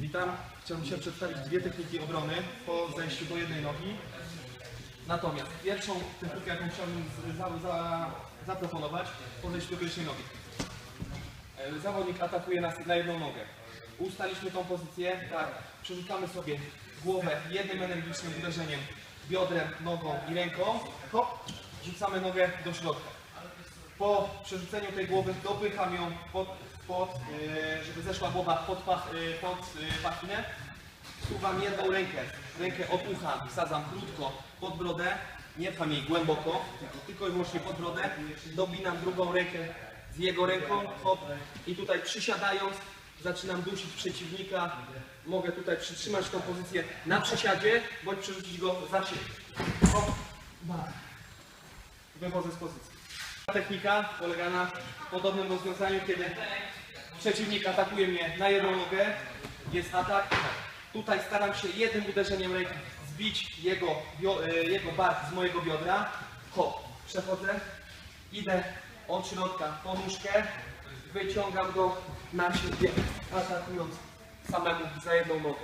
Witam. Chciałbym dzisiaj przedstawić dwie techniki obrony po zejściu do jednej nogi. Natomiast pierwszą technikę, jaką chciałbym za, za, zaproponować po zejściu do pierwszej nogi. E, Zawodnik atakuje nas na jedną nogę. Ustaliśmy tą pozycję, tak, przerzucamy sobie głowę jednym energicznym uderzeniem biodrem, nogą i ręką. Hop, rzucamy nogę do środka. Po przerzuceniu tej głowy dopycham ją pod, pod e, żeby zeszła głowa pod, pach, e, pod e, pachinę. Suwam jedną rękę, rękę od ucha, wsadzam krótko pod brodę, nie pcham jej głęboko, tylko, i wyłącznie pod brodę. Dopinam drugą rękę z jego ręką, hop, i tutaj przysiadając zaczynam dusić przeciwnika. Mogę tutaj przytrzymać tą pozycję na przesiadzie, bądź przerzucić go za siebie. Hop. Wychodzę z pozycji. Technika polega na podobnym rozwiązaniu, kiedy przeciwnik atakuje mnie na jedną nogę, jest atak. Tutaj staram się jednym uderzeniem ręki zbić jego, e, jego bark z mojego biodra. Hop, przechodzę, idę od środka po nóżkę, wyciągam go na siebie, atakując samemu za jedną nogę.